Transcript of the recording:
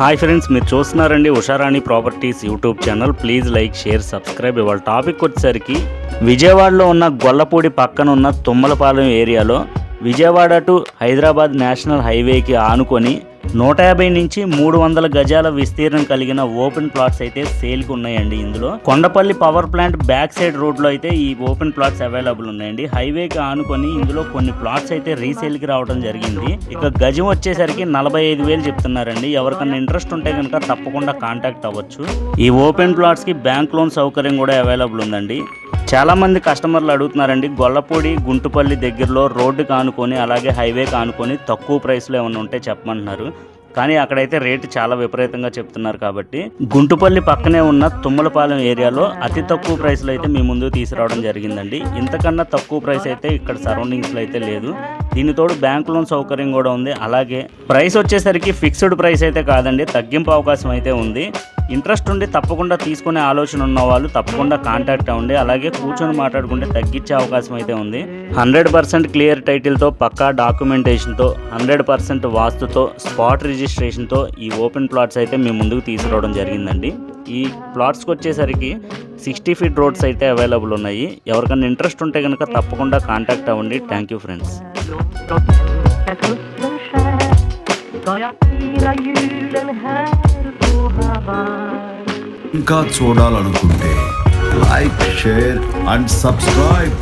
Hi friends మీరు చూస్తున్నారండి Usharani properties YouTube channel. Please like share subscribe. ఇవాళ topic వచ్చేసరికి విజయవాడలో ఉన్న గొల్లపూడి పక్కన ఉన్న తుమ్మలపాలెం ఏరియాలో విజయవాడ టు హైదరాబాద్ నేషనల్ హైవేకి ఆనుకొని నూట యాభై నుంచి మూడు వందల గజాల విస్తీర్ణం కలిగిన ఓపెన్ ప్లాట్స్ అయితే సేల్కి ఉన్నాయండి ఇందులో. Kondapalli power plant back side రోడ్లో అయితే ఈ ఓపెన్ ప్లాట్స్ అవైలబుల్ ఉన్నాయండి. హైవేకి ఆనుకొని ఇందులో కొన్ని ప్లాట్స్ అయితే రీసేల్కి రావడం జరిగింది. ఇక గజం వచ్చేసరికి నలభై ఐదు వేలు చెప్తున్నారండి. ఎవరికన్నా ఇంట్రెస్ట్ ఉంటే కనుక తప్పకుండా కాంటాక్ట్ అవ్వచ్చు. ఈ ఓపెన్ ప్లాట్స్కి బ్యాంక్ లోన్ సౌకర్యం కూడా అవైలబుల్ ఉందండి. చాలా మంది కస్టమర్లు అడుగుతున్నారండి గొల్లపూడి గుంటుపల్లి దగ్గరలో రోడ్డు కానుకొని అలాగే హైవే కానుకొని తక్కువ ప్రైస్లో ఏమైనా ఉంటే చెప్పమంటున్నారు. కానీ అక్కడైతే రేటు చాలా విపరీతంగా చెప్తున్నారు కాబట్టి గుంటుపల్లి పక్కనే ఉన్న తుమ్మలపాలెం ఏరియాలో అతి తక్కువ ప్రైస్లో అయితే మీ ముందు తీసుకురావడం జరిగిందండి. ఇంతకన్నా తక్కువ ప్రైస్ అయితే ఇక్కడ సరౌండింగ్స్లో అయితే లేదు. దీనితోడు బ్యాంక్ లోన్ సౌకర్యం కూడా ఉంది. అలాగే ప్రైస్ వచ్చేసరికి ఫిక్స్డ్ ప్రైస్ అయితే కాదండి తగ్గింపు అవకాశం అయితే ఉంది. ఇంట్రెస్ట్ ఉండి తప్పకుండా తీసుకునే ఆలోచన ఉన్న వాళ్ళు తప్పకుండా కాంటాక్ట్ అవ్వండి. అలాగే కూర్చొని మాట్లాడుకుంటే తగ్గించే అవకాశం అయితే ఉంది. హండ్రెడ్ పర్సెంట్ క్లియర్ టైటిల్తో పక్కా డాక్యుమెంటేషన్తో హండ్రెడ్ పర్సెంట్ వాస్తుతో స్పాట్ రిజిస్ట్రేషన్తో ఈ ఓపెన్ ప్లాట్స్ అయితే మేము ముందుకు తీసుకురావడం జరిగిందండి. ఈ ప్లాట్స్కి వచ్చేసరికి సిక్స్టీ ఫీట్ రోడ్స్ అయితే అవైలబుల్ ఉన్నాయి. ఎవరికైనా ఇంట్రెస్ట్ ఉంటే కనుక తప్పకుండా కాంటాక్ట్ అవ్వండి. Thank you friends Ska jag fira julen här på Hawaii ఇంకా చూడాలనుకుంటే లైక్ షేర్ అండ్ సబ్స్క్రైబ్